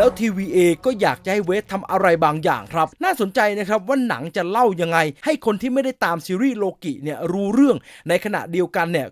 แล้ว TVA ก็อยากจะให้เวททำอะไรบางอย่างครับ น่าสนใจนะครับว่าหนังจะเล่ายังไง ให้คนที่ไม่ได้ตามซีรีส์โลกิเนี่ยรู้เรื่องในขณะเดียวกันเนี่ย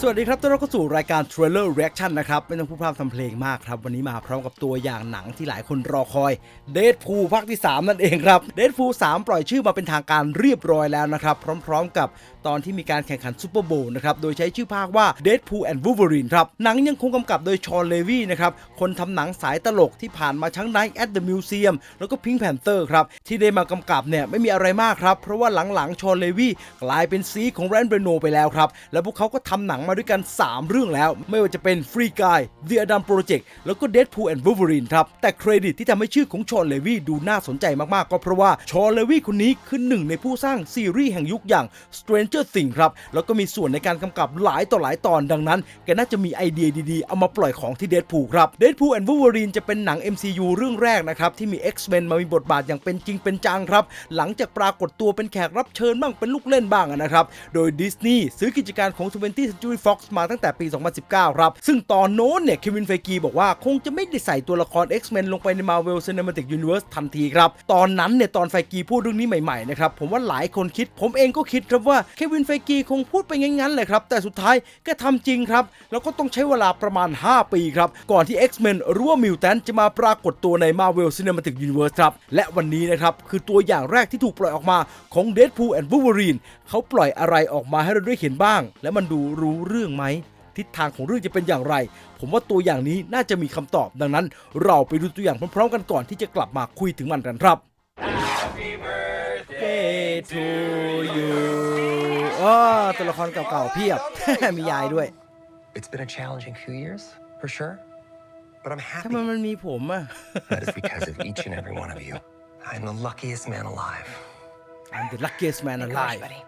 สวัสดีครับต้อนรับเข้าสู่รายการ Trailer Reaction นะครับ ไม่ต้องพูดพร่ำทำเพลงมากครับ วันนี้มาพร้อมกับตัวอย่างหนังที่หลายคนรอคอย Deadpool ภาคที่ 3 นั่นเองครับ Deadpool 3ปล่อยชื่อมาเป็นทางการเรียบร้อยแล้วนะครับ พร้อมๆกับตอนที่มีการแข่งขันซูเปอร์โบว์นะครับ โดยใช้ชื่อภาคว่า Deadpool and Wolverine ครับ หนังยังคงกำกับโดยชอนเลวีนะครับ คนทำหนังสายตลกที่ผ่านมาทั้ง Night at the Museum แล้วก็ Pink Panther ครับ ที่ได้มากำกับเนี่ยไม่มีอะไรมากครับ เพราะว่าหลังๆชอนเลวีกลายเป็นซีของแรนเบรโนไปแล้วครับ แล้วพวกเขาก็ทำหนังมาด้วยกัน 3 เรื่องแล้ว ไม่ว่าจะเป็น Free Guy The Adam Project แล้วก็ Deadpool and Wolverine ครับ แต่เครดิตที่ทำให้ชื่อของชอนเลวีดูน่าสนใจมากๆ ก็เพราะว่าชอนเลวีคนนี้คือหนึ่งในผู้สร้างซีรีส์แห่งยุคอย่าง Stranger Things ครับ แล้วก็มีส่วนในการกำกับหลายต่อหลายตอนดังนั้นแกน่าจะมีไอเดียดีๆ เอามาปล่อยของที่ Deadpool ครับ Deadpool and Wolverine จะเป็นหนัง MCU เรื่องแรกนะครับที่มี X-Men มามีบทบาทอย่างเป็นจริงเป็นจังครับ หลังจากปรากฏตัวเป็นแขกรับเชิญบ้างเป็นลูกเล่นบ้างนะครับโดยดิสนีย์ซื้อกิจการของ 20th Century Fox มาตั้งแต่ปี 2019 ครับ ซึ่งตอนโน้นเนี่ยเควินไฟกีบอกว่าคงจะไม่ได้ใส่ตัวละคร X-Men ลงไปใน Marvel Cinematic Universe ทันทีครับ ตอนนั้นเนี่ยตอนไฟกีพูดเรื่องนี้ใหม่ๆนะครับผมว่าหลายคนคิด ผมเองก็คิดครับว่าเควินไฟกีคงพูดไปงั้นๆเลยครับ แต่สุดท้ายก็ทำจริงครับ แล้วก็ต้องใช้เวลาประมาณ 5 ปีครับ ก่อนที่ X-Men หรือว่า Mutant จะมาปรากฏตัวใน Marvel Cinematic Universe ครับ และวันนี้นะครับ คือตัวอย่างแรกที่ถูกปล่อยออกมาของ Deadpool and Wolverine เขาปล่อยอะไรออกมาให้เราได้เห็นบ้าง และมันดูรู้เรื่องไหมทิศทางของเรื่องจะเป็นอย่างไร ผมว่าตัวอย่างนี้น่าจะมีคำตอบดังนั้น เราไปดูตัวอย่างพร้อมๆ กันก่อนที่จะกลับมาคุยถึงมันกันครับ Birthday to you อ๋อตัวละครเก่าๆเพียบ มียายด้วย It's been a challenging few years, for sure. But I'm ทำไม happy. มันมีผมอะ that is because of each and every one of you. I'm the luckiest man alive. I'm the luckiest man Gosh, alive buddy.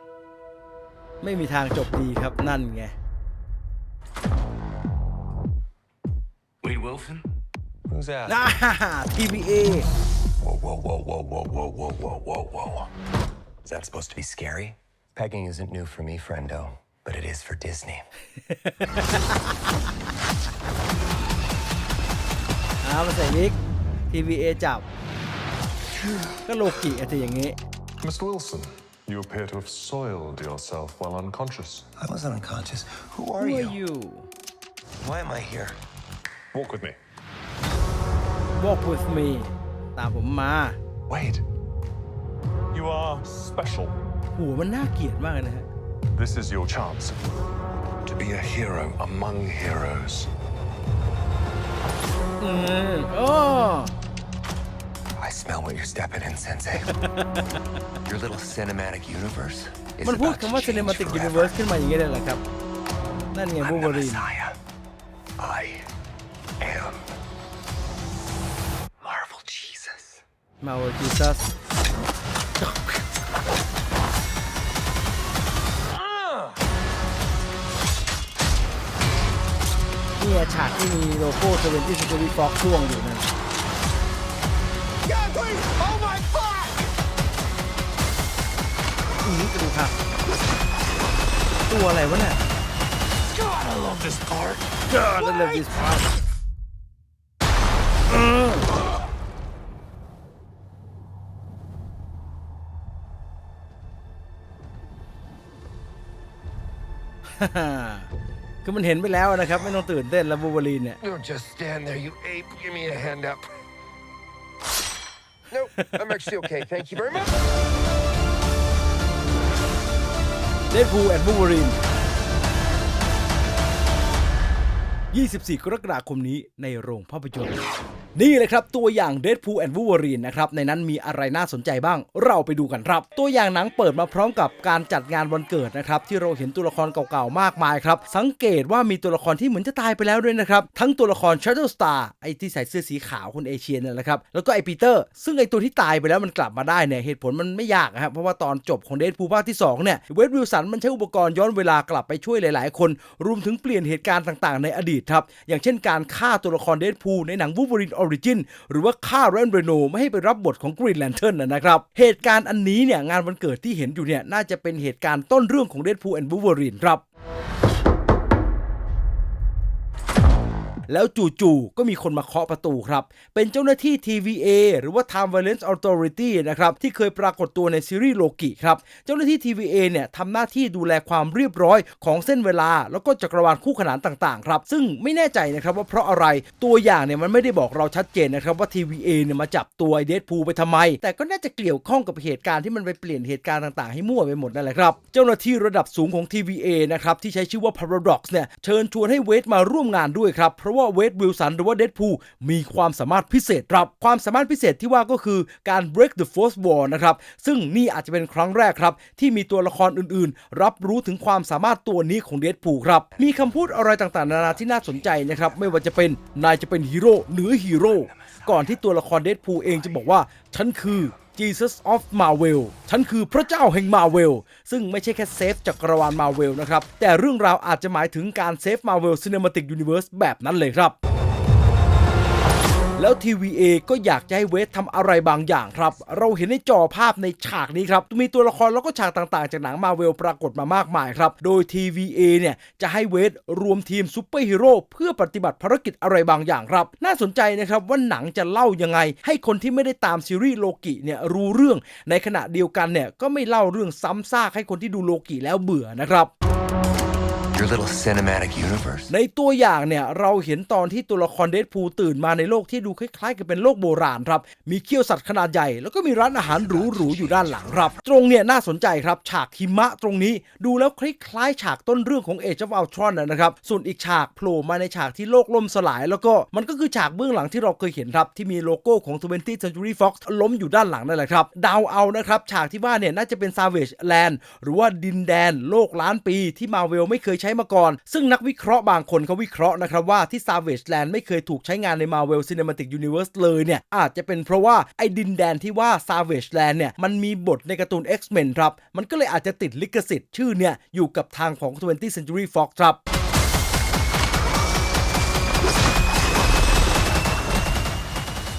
ไม่มีทางจบดีครับนั่นไง Wade Wilson? Who's that? อ่า TVA Whoa, whoa, whoa, whoa, whoa, whoa, whoa, whoa, whoa, whoa. Is that supposed to be scary? Pegging isn't new for me, friendo, but it is for Disney. เอามาใส่วิก TVA จับ ก็โลกิอาจจะอย่างงี้ Mr. Wilson, you appear to have soiled yourself while unconscious. I wasn't unconscious. Who are Who you? are you Why am I here? Walk with me. Walk with me ตามผมมา Wade. You are special. หัวมันน่าเกลียดมากเลยนะฮะ This is your chance. To be a hero among heroes. อืมโอ้ I smell what you're stepping in, Sensei. Your little cinematic universe is มันพูด about to คำว่า change cinematic forever. universe ขึ้นมาอย่างนี้ได้เหรอครับ นั่นไง I'm the Wolverine Messiah. I am Marvel Jesus. Marvel Jesus เนี่ยฉากที่มีโลโก้20 Century Fox ช่วงอยู่นั่น อืมจะดูครับตัวอะไรวะเนี่ย God, I love this part. God I love this part ฮ่าฮ่าคือมันเห็นไปแล้วนะครับ ไม่ต้องตื่นเต้นแล้วบูเบอรีนเนี่ย Don't just stand there, you ape. Give me a hand up. Nope, I'm actually okay. Thank you very much. Deadpool and Wolverine 24 กรกฎาคมนี้ในโรงภาพยนตร์ นี่เลยครับ ตัวอย่าง Deadpool and Wolverine นะครับ ในนั้นมีอะไรน่าสนใจบ้าง เราไปดูกันครับ ตัวอย่างหนังเปิดมาพร้อมกับการจัดงานวันเกิดนะครับ ที่เราเห็นตัวละครเก่าๆ มากมายครับ สังเกตว่ามีตัวละครที่เหมือนจะตายไปแล้วด้วยนะครับ ทั้งตัวละคร Shadow Star ไอที่ใส่เสื้อสีขาวคนเอเชียนั่นแหละครับแล้วก็ไอปีเตอร์ซึ่งไอตัวที่ตายไปแล้วมันกลับมาได้เนี่ยเหตุผลมันไม่ยากนะครับเพราะว่าตอนจบของ Deadpool ภาคที่สองเนี่ยเวดวิลสันมันใช้อุปกรณ์ย้อนเวลากลับไปช่วยหลาย ๆ คนรวมถึงเปลี่ยนเหตุการณ์ต่าง ๆ ในอดีตครับ อย่างเช่นการฆ่าตัวละครเดดพูลในหนังวูบวรินออริจินหรือว่าฆ่าแรนเรโนไม่ให้ไปรับบทของกรีนแลนเทิร์นนะครับเหตุการณ์อันนี้เนี่ยงานวันเกิดที่เห็นอยู่เนี่ยน่าจะเป็นเหตุการณ์ต้นเรื่องของเดดพูลแอนด์วูบรินครับ แล้วจู่ๆก็มีคนมาเคาะประตูครับ เป็นเจ้าหน้าที่ TVA หรือว่า Time Violence Authority นะครับ ที่เคยปรากฏตัวในซีรีส์โลกิครับ เจ้าหน้าที่ TVA เนี่ยทำหน้าที่ดูแลความเรียบร้อยของเส้นเวลา แล้วก็จักรวาลคู่ขนานต่างๆ ครับ ซึ่งไม่แน่ใจนะครับว่าเพราะอะไรตัวอย่างเนี่ยมันไม่ได้บอกเราชัดเจนนะครับว่า TVA เนี่ยมาจับตัวเดดพูไปทำไม แต่ก็น่าจะเกี่ยวข้องกับเหตุการณ์ที่มันไปเปลี่ยนเหตุการณ์ต่างๆ ให้มั่วไปหมดนั่นแหละครับ เจ้าหน้าที่ระดับสูงของ TVA นะครับที่ใช้ชื่อว่า Paradox เนี่ยเชิญชวนให้เวทมาร่วมงานด้วยครับเพราะว่าเวทวิลสันหรือว่าเดดพูมีความสามารถพิเศษครับ ความสามารถพิเศษที่ว่าก็คือการ break the fourth wall นะครับ ซึ่งนี่อาจจะเป็นครั้งแรกครับ ที่มีตัวละครอื่นๆ รับรู้ถึงความสามารถตัวนี้ของเดดพูครับ มีคำพูดอะไรต่างๆ นานาที่น่าสนใจนะครับ ไม่ว่าจะเป็นนายจะเป็นฮีโร่เหนือฮีโร่ก่อนที่ตัวละครเดดพูเองจะบอกว่าฉันคือ Jesus of Marvel ฉันคือพระเจ้าแห่ง Marvel ซึ่งไม่ใช่แค่เซฟจักรวาล Marvel นะครับ แต่เรื่องราวอาจจะหมายถึงการเซฟ Marvel Cinematic Universe แบบนั้นเลยครับ แล้ว TVA ก็อยากจะให้เวททำอะไรบางอย่างครับ เราเห็นในจอภาพในฉากนี้ครับ มีตัวละครแล้วก็ฉากต่างๆ จากหนังมาเวลปรากฏมามากมายครับ โดย TVA เนี่ย จะให้เวทรวมทีมซูเปอร์ฮีโร่เพื่อปฏิบัติภารกิจอะไรบางอย่างครับ น่าสนใจนะครับว่าหนังจะเล่ายังไง ให้คนที่ไม่ได้ตามซีรีส์โลกิเนี่ยรู้เรื่องในขณะเดียวกันเนี่ยก็ไม่เล่าเรื่องซ้ำซากให้คนที่ดูโลกิแล้วเบื่อนะครับ Your little cinematic universe. ในตัวอย่างเนี่ย เราเห็นตอนที่ตัวละครเดดพูตื่นมาในโลกที่ดูคล้ายๆ กับเป็นโลกโบราณครับ มีเขี้ยวสัตว์ขนาดใหญ่ แล้วก็มีร้านอาหารหรูๆอยู่ด้านหลังครับ ตรงเนี่ยน่าสนใจครับ ฉากหิมะตรงนี้ดูแล้วคล้ายๆ ฉากต้นเรื่องของ Age of Ultron นนะครับ ส่วนอีกฉากโผล่มาในฉากที่โลกล่มสลาย แล้วก็มันก็คือฉากเบื้องหลังที่เราเคยเห็นครับที่มีโลโก้ของ 20th Century Fox ล้มอยู่ด้านหลังนั่นแหละครับดาวเอานะครับฉากที่ว่าเนี่ยน่าจะเป็น Savage Land หรือว่าดินแดน โลกล้านปีที่มาเวลไม่เคยใช้มาก่อน ซึ่งนักวิเคราะห์บางคนเขาวิเคราะห์นะครับว่าที่ Savage Land ไม่เคยถูกใช้งานใน Marvel Cinematic Universe เลยเนี่ย อาจจะเป็นเพราะว่าไอ้ดินแดนที่ว่า Savage Land เนี่ย มันมีบทในการ์ตูน X-Men ครับ มันก็เลยอาจจะติดลิขสิทธิ์ชื่อเนี่ย อยู่กับทางของ 20th Century Fox ครับ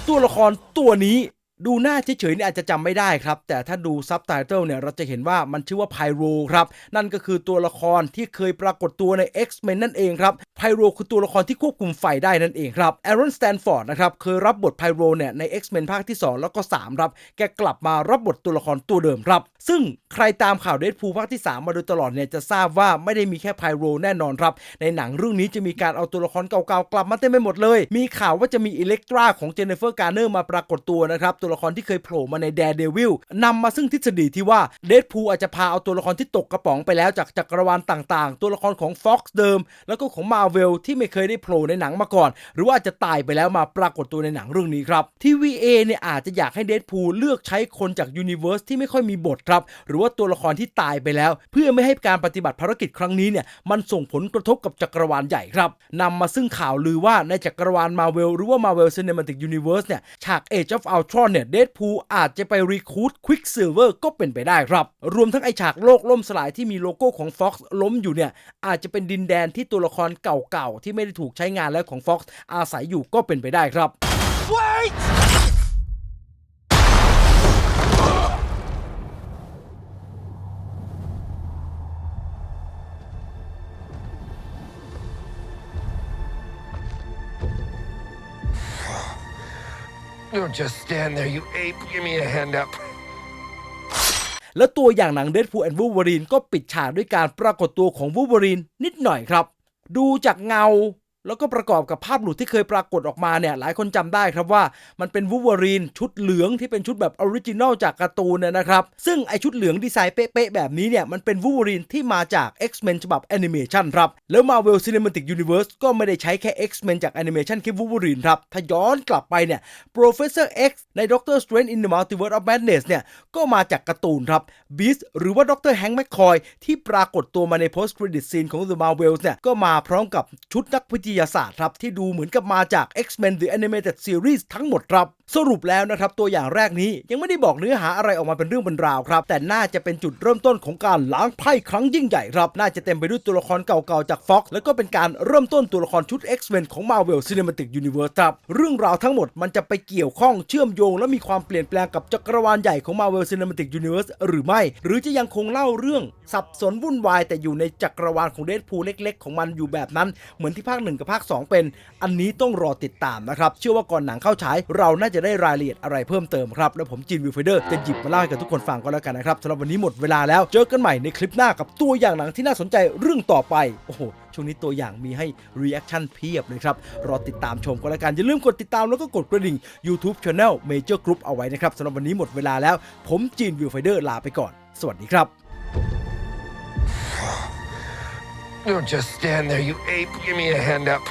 ตัวละครตัวนี้ ดูหน้าเฉยๆเนี่ยอาจจะจำไม่ได้ครับ แต่ถ้าดูซับไตเติลเนี่ยเราจะเห็นว่ามันชื่อว่าไพโรครับ นั่นก็คือตัวละครที่เคยปรากฏตัวใน X-Men นั่นเองครับไพโรคือตัวละครที่ควบคุมไฟได้นั่นเองครับแอรอนสแตนฟอร์ดนะครับเคยรับบทไพโรเนี่ยใน X-Men ภาคที่ 2 แล้วก็ 3 ครับ แกกลับมารับบทตัวละครตัวเดิมครับ ซึ่งใครตามข่าวเดดพูภาคที่ 3 มาโดยตลอดเนี่ยจะทราบว่าไม่ได้มีแค่ไพโรแน่นอนครับในหนังเรื่องนี้จะมีการเอาตัวละครเก่าๆกลับมาเต็มไปหมดเลย มีข่าวว่าจะมีอิเล็กตราของเจเนฟเฟอร์การ์เนอร์มาปรากฏตัวนะครับตัวละครที่เคยโผล่มาในแดร์เดวิลนำมาซึ่งทฤษฎีที่ว่าเดดพูอาจจะพาเอาตัวละครที่ตกกระป๋องไปแล้วจากจักรวาลต่างๆ ตัวละครของ Fox เดิม แล้วก็ของ Marvel ที่ไม่เคยได้โผล่ในหนังมาก่อน หรือว่าอาจจะตายไปแล้วมาปรากฏตัวในหนังเรื่องนี้ครับทีวีเอเนี่ยอาจจะอยากให้เดดพูเลือกใช้คนจากยูนิเวอร์สที่ไม่ค่อยมีบทครับ หรือว่าตัวละครที่ตายไปแล้ว เพื่อไม่ให้การปฏิบัติภารกิจครั้งนี้เนี่ยมันส่งผลกระทบกับจักรวาลใหญ่ครับนำมาซึ่งข่าวลือว่าในจักรวาล Marvel หรือว่า Marvel Cinematic Universe เนี่ยฉาก Age of Ultron เนี่ยเดดพูอาจจะไปรีคูดควิกซิลเวอร์ก็เป็นไปได้ครับ รวมทั้งไอฉากโลกล่มสลายที่มีโลโก้ของ Fox ล้มอยู่เนี่ย อาจจะเป็นดินแดนที่ตัวละครเก่าๆ ที่ไม่ได้ถูกใช้งานแล้วของ Fox อาศัยอยู่ก็เป็นไปได้ครับ Wait! Don't just stand there, you ape. Give me a hand up. แล้วตัวอย่างหนัง Deadpool and Wolverine ก็ปิดฉากด้วยการปรากฏตัวของ Wolverine นิดหน่อยครับ ดูจากเงา แล้วก็ประกอบกับภาพหลุดที่เคยปรากฏออกมาเนี่ยหลายคนจำได้ครับว่ามันเป็น Wolverine ชุดเหลืองที่เป็นชุดแบบออริจินอลจากการ์ตูนเนี่ยนะครับ ซึ่งไอชุดเหลืองดีไซน์เป๊ะๆแบบนี้เนี่ยมันเป็น Wolverine ที่มาจาก X-Men ฉบับแอนิเมชันครับ แล้ว Marvel Cinematic Universe ก็ไม่ได้ใช้แค่ X-Men จากแอนิเมชันแค่ Wolverine ครับ ถ้าย้อนกลับไปเนี่ย Professor X ใน Doctor Strange in the Multiverse of Madness เนี่ยก็มาจากการ์ตูนครับ Beast หรือว่า Dr. Hank McCoy ที่ปรากฏตัวมาใน post credit scene ของ The Marvels เนี่ยก็มาพร้อมกับชุดนักวิททยาศาสตร์ครับที่ดูเหมือนกับมาจาก X-Men The Animated Series ทั้งหมดครับ สรุปแล้วนะครับตัวอย่างแรกนี้ยังไม่ได้บอกเนื้อหาอะไรออกมาเป็นเรื่องเป็นราวครับ แต่น่าจะเป็นจุดเริ่มต้นของการล้างไพ่ครั้งยิ่งใหญ่ครับน่าจะเต็มไปด้วยตัวละครเก่าๆจาก Fox แล้วก็เป็นการเริ่มต้นตัวละครชุด X-Men ของ Marvel Cinematic Universe ครับเรื่องราวทั้งหมดมันจะไปเกี่ยวข้องเชื่อมโยง และมีความเปลี่ยนแปลงกับจักรวาลใหญ่ของ Marvel Cinematic Universe หรือไม่ หรือจะยังคงเล่าเรื่องสับสนวุ่นวาย แต่อยู่ในจักรวาลของเดดพูลเล็ก ๆ ของมันอยู่แบบนั้นเหมือนที่ภาค1กับภาค2 เป็น อันนี้ต้องรอติดตามนะครับเชื่อว่าก่อนหนังเข้าฉายเราน่าจะได้รายละเอียดอะไรเพิ่มเติมครับ แล้วผมจินวิวไฟเดอร์จะหยิบมาเล่าให้กับทุกคนฟังก็แล้วกันนะครับสำหรับวันนี้หมดเวลาแล้วเจอกันใหม่ในคลิปหน้ากับตัวอย่างหนังที่น่าสนใจเรื่องต่อไปโอ้โหช่วงนี้ตัวอย่างมีให้ reaction เพียบเลยครับ รอติดตามชมก็แล้วกัน อย่าลืมกดติดตามแล้วก็กดกระดิ่ง YouTube Channel Major Group เอาไว้นะครับสำหรับวันนี้หมดเวลาแล้ว ผมจีนวิวไฟเดอร์ลาไปก่อน สวัสดีครับ Don't just stand there, you ape. Give me a hand up.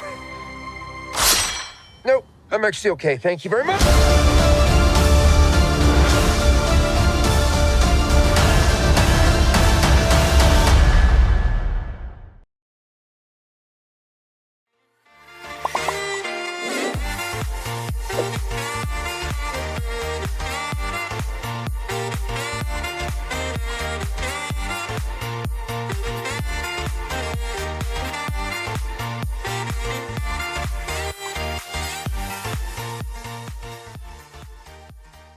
Nope, I'm actually okay. Thank you very much.